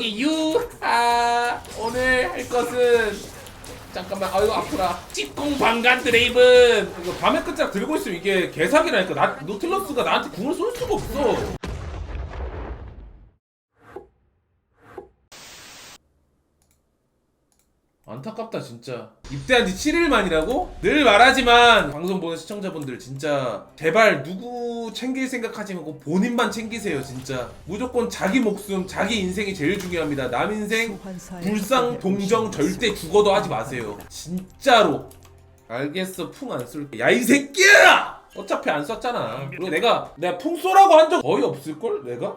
깍두기 유아 오늘 할 것은 잠깐만 아이고 아프라 찌꽁 방간 드레이븐. 이거 밤의 끝자락 들고 있으면 이게 개사기라니까. 나 노틸러스가 나한테 궁을 쏠 수가 없어 안타깝다 진짜. 입대한 지 7일 만이라고? 늘 말하지만 방송 보는 시청자분들 진짜 제발 누구 챙길 생각하지 말고 본인만 챙기세요 진짜. 무조건 자기 목숨 자기 인생이 제일 중요합니다. 남 인생 불상 동정 절대 죽어도 하지 마세요. 진짜로. 알겠어 풍 안 쏠게. 야 이 새끼야! 어차피 안 썼잖아. 그리고 내가 내가 풍 쏘라고 한 적 거의 없을걸? 내가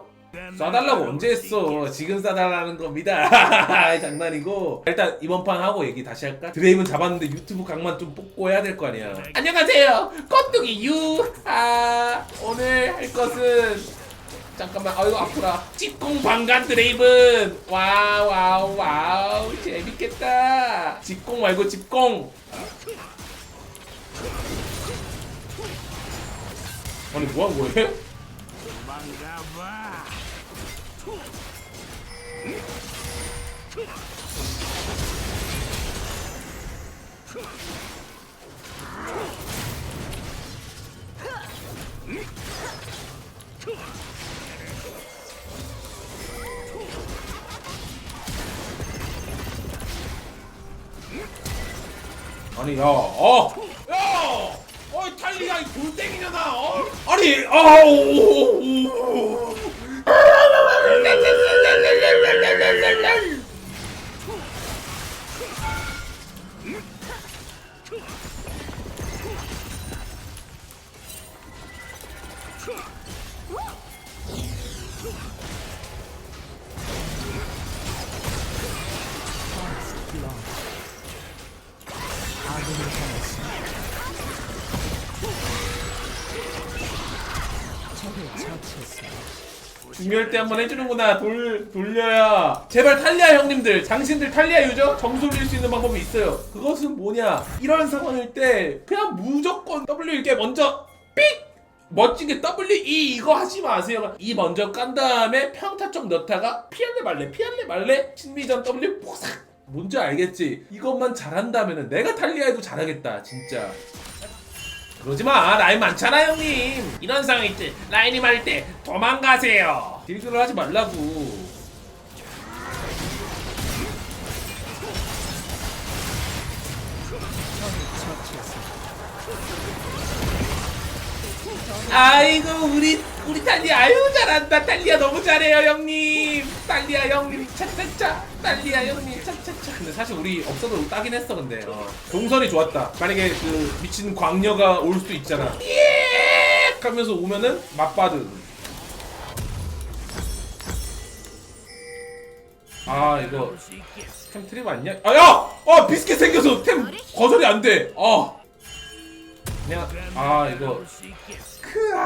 쏴달라고 언제 했어? 지금 쏴달라는 겁니다. 장난이고. 일단 이번 판 하고 얘기 다시 할까? 드레이븐 잡았는데 유튜브 각만 좀 뽑고 해야 될 거 아니야. 안녕하세요. 깍두기 유 아 오늘 할 것은 잠깐만. 아이고 아프라 찌꽁 방간 드레이븐. 와우 와우 와우. 재밌겠다. 집꽁 말고 집꽁 아니 뭐한 거예요? 아니 야, 어, 야, 어이 탈리야 이 돌덩이잖아, 어? 아니, 아우, 중요할 때 한번 해주는구나. 돌 돌려야. 제발 탈리아 형님들, 당신들 탈리아 유저 점수 올릴 수 있는 방법이 있어요. 그것은 뭐냐? 이런 상황일 때 그냥 무조건 W 이렇게 먼저 삑 멋지게 W E 이거 하지 마세요. E 먼저 깐 다음에 평타 좀 넣다가 피할래 말래 피할래 말래 심리전 W 포삭 뭔지 알겠지? 이것만 잘한다면은 내가 탈리아해도 잘하겠다 진짜. 그러지 마 나이 많잖아 형님. 이런 상황일 때 라인이 많을 때 도망가세요. 딜교를 하지 말라고. 아이고 우리 우리 탈리아 아유 잘한다. 탈리아 너무 잘해요 형님. 탈리아 형님 차차차 탈리아 형님. 차차차 근데 사실 우리 없어도 따긴 했어 근데. 어. 동선이 좋았다. 만약에 그 미친 광녀가 올 수도 있잖아. 예! 하면서 오면은 맞바드 아 이거 템 트립 아니냐? 아야! 아 비스켓 생겨서 템 거절이 안돼. 아 그냥 아 이거. 크아!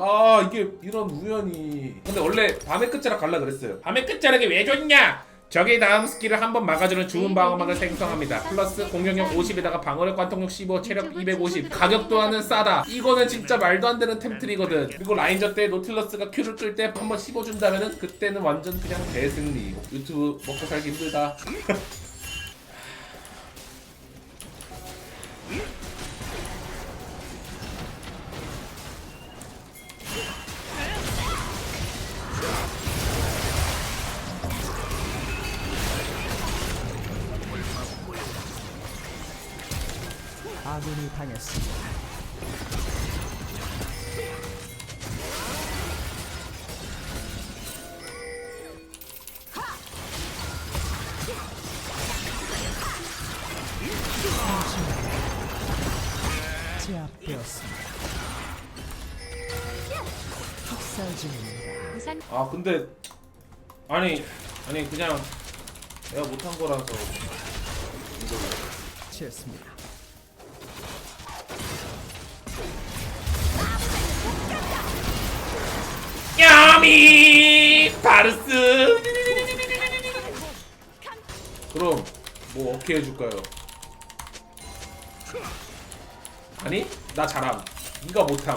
아 이게 이런 우연이. 근데 원래 밤의 끝자락 갈라 그랬어요. 밤의 끝자락이 왜 좋냐 적의 다음 스킬을 한 번 막아주는 주문 방어막을 생성합니다. 플러스 공격력 50에다가 방어력 관통력 15 체력 250 가격 또한은 싸다. 이거는 진짜 말도 안 되는 템트리거든. 그리고 라인저 때 노틸러스가 큐를 끌때한 번 씹어준다면은 그때는 완전 그냥 대승리. 유튜브 먹고 살기 힘들다 아 근데 아니 아니 그냥 내가 못한 거라서. 치였습니다. 야미! 바르스! 그럼 뭐 어떻게 해줄까요? 아니 나 잘함. 네가 못함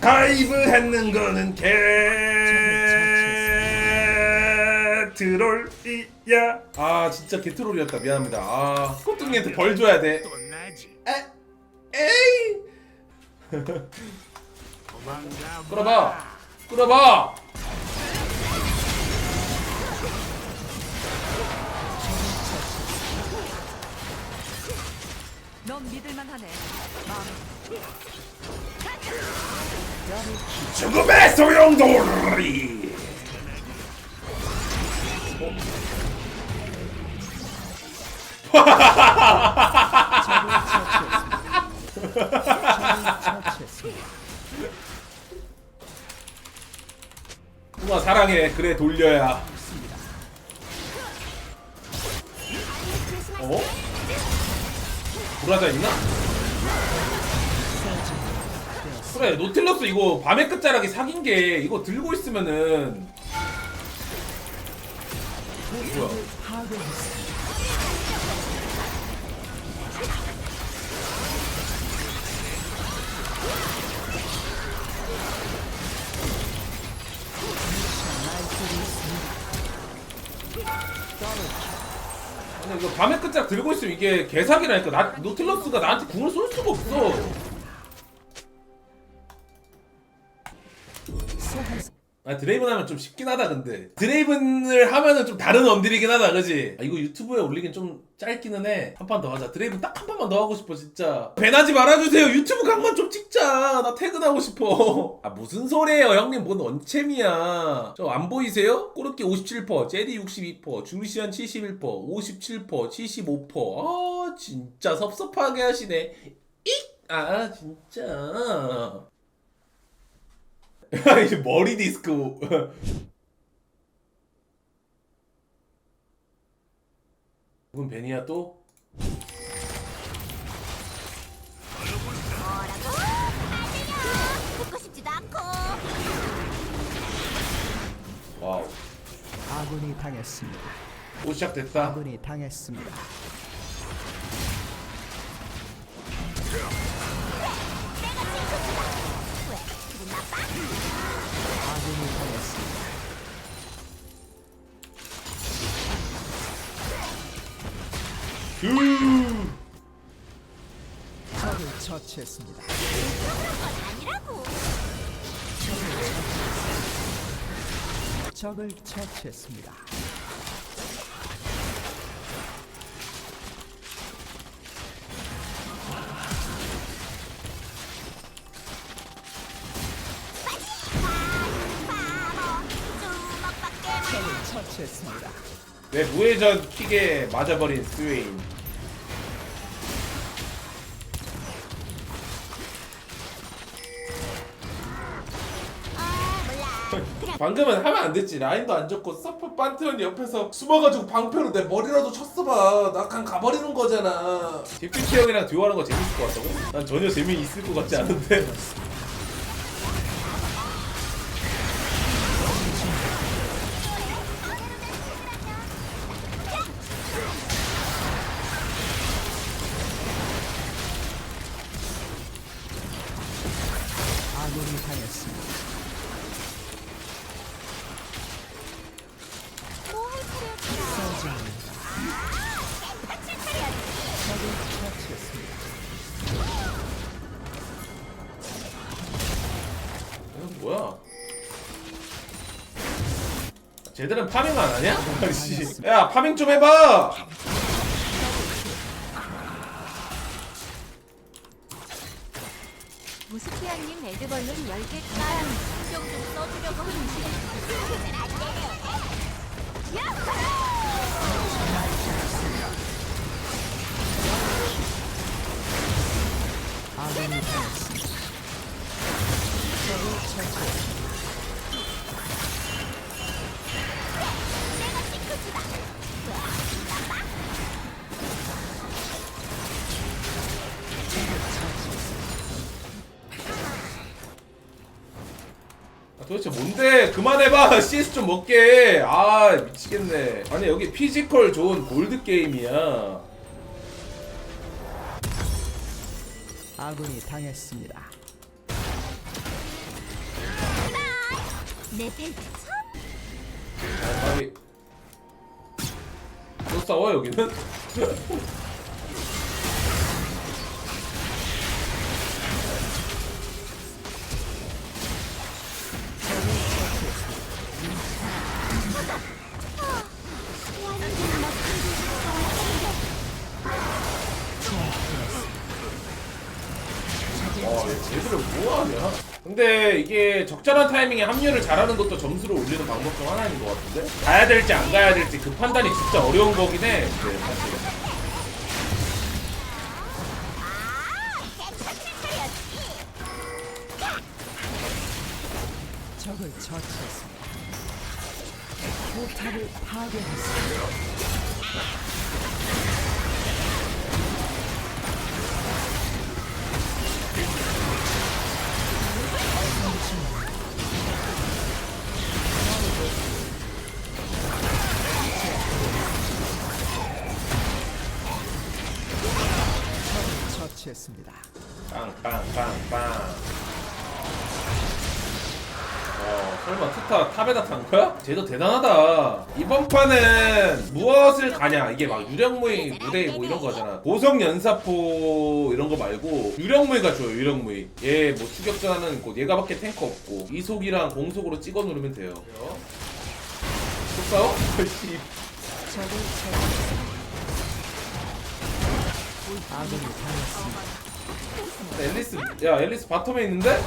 가입을 했는 거는 개. 트롤이야. 아 진짜 개트롤이었다. 미안합니다. 아 꼴뚱이한테 벌 줘야 돼. 에, 에이! 끌어봐. 끌어봐 넌 믿을만하네. 마음에 죽음의 소용돌이. 누나 사랑해 그래 돌려야 어? 브라자 있나? 그래 노틸러스 이거 밤의 끝자락이 사귄 게 이거 들고 있으면은 어, 뭐야 밤의 끝자락 들고 있으면 이게 개사기라니까. 나 노틸러스가 나한테 궁을 쏠 수가 없어 아 드레이븐 하면 좀 쉽긴 하다 근데. 드레이븐을 하면은 좀 다른 언딜이긴 하다 그지? 아 이거 유튜브에 올리긴 좀 짧기는 해한 판 더 하자. 드레이븐 딱 한 판만 더 하고 싶어 진짜. 배나지 말아주세요. 유튜브 강만 좀 찍자. 나 퇴근하고 싶어. 아 무슨 소리예요? 형님 뭔 원챔이야. 저 안 보이세요? 꼬르키 57% 제디 62% 중시안 71% 57% 75%아 진짜 섭섭하게 하시네. 익! 아 진짜 머리 디스크. 누군 베니야 또? 듣고 싶지도 않고 와우. 아군이 당했습니다. 또 시작됐다. 아군이 당했습니다. 처치했습니다. 아니라고 적을 처치했습니다. 적을 처치했습니다. 왜 무회전 킥에 맞아버린 스웨인. 방금은 하면 안 됐지. 라인도 안 좋고 서프 판테온이 옆에서 숨어가지고 방패로 내 머리라도 쳤어봐. 나간 가버리는 거잖아. 디피치 형이랑 듀오하는 거 재밌을 것 같다고? 난 전혀 재미있을 것 같지 않은데. 쟤들은 파밍 안 하냐? 야 파밍 좀 해봐. 무스피아님 레드벌룬 10개 깐 신경 좀 써주려고 하는지 아군이 처치 도대체 뭔데? 그만해봐. CS 좀 먹게. 아 미치겠네. 아니 여기 피지컬 좋은 골드 게임이야. 아군이 당했습니다. 내 벨트 아, 아니 또 싸워 여기는? 얘 쟤들은 뭐하냐? 근데 이게 적절한 타이밍에 합류를 잘하는 것도 점수를 올리는 방법 중 하나인 것 같은데? 가야 될지 안 가야 될지 그 판단이 진짜 어려운 거긴 해. 네, 사실. 적을 처치했습니다. 포탑을 파괴했습니다. 처치했습니다. 빵빵빵빵. 어, 설마 투타 탑에다 탄 거야? 쟤도 대단하다. 이번 판은 무엇을 가냐? 이게 막 유령무이 무대 뭐 이런 거잖아. 보석 연사포 이런 거 말고 유령무이가 좋아요. 유령무이. 얘 뭐 추격전하는 곳 얘가밖에 탱커 없고 이속이랑 공속으로 찍어 누르면 돼요. 또 싸워? 씨. 적을 처치했습니다. 당했습니다. 앨리스 야 앨리스 바텀에 있는데?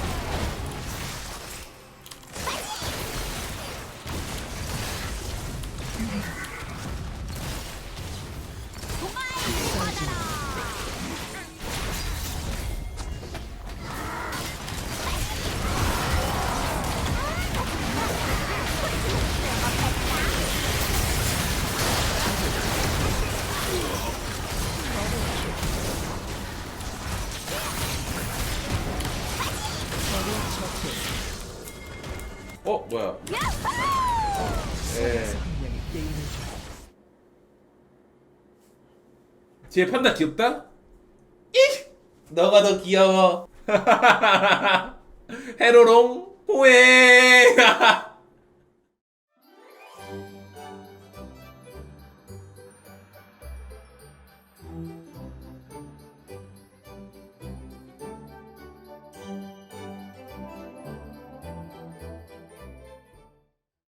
쟤 판다 귀엽다? 이 너가 더 귀여워. 해로롱 호에.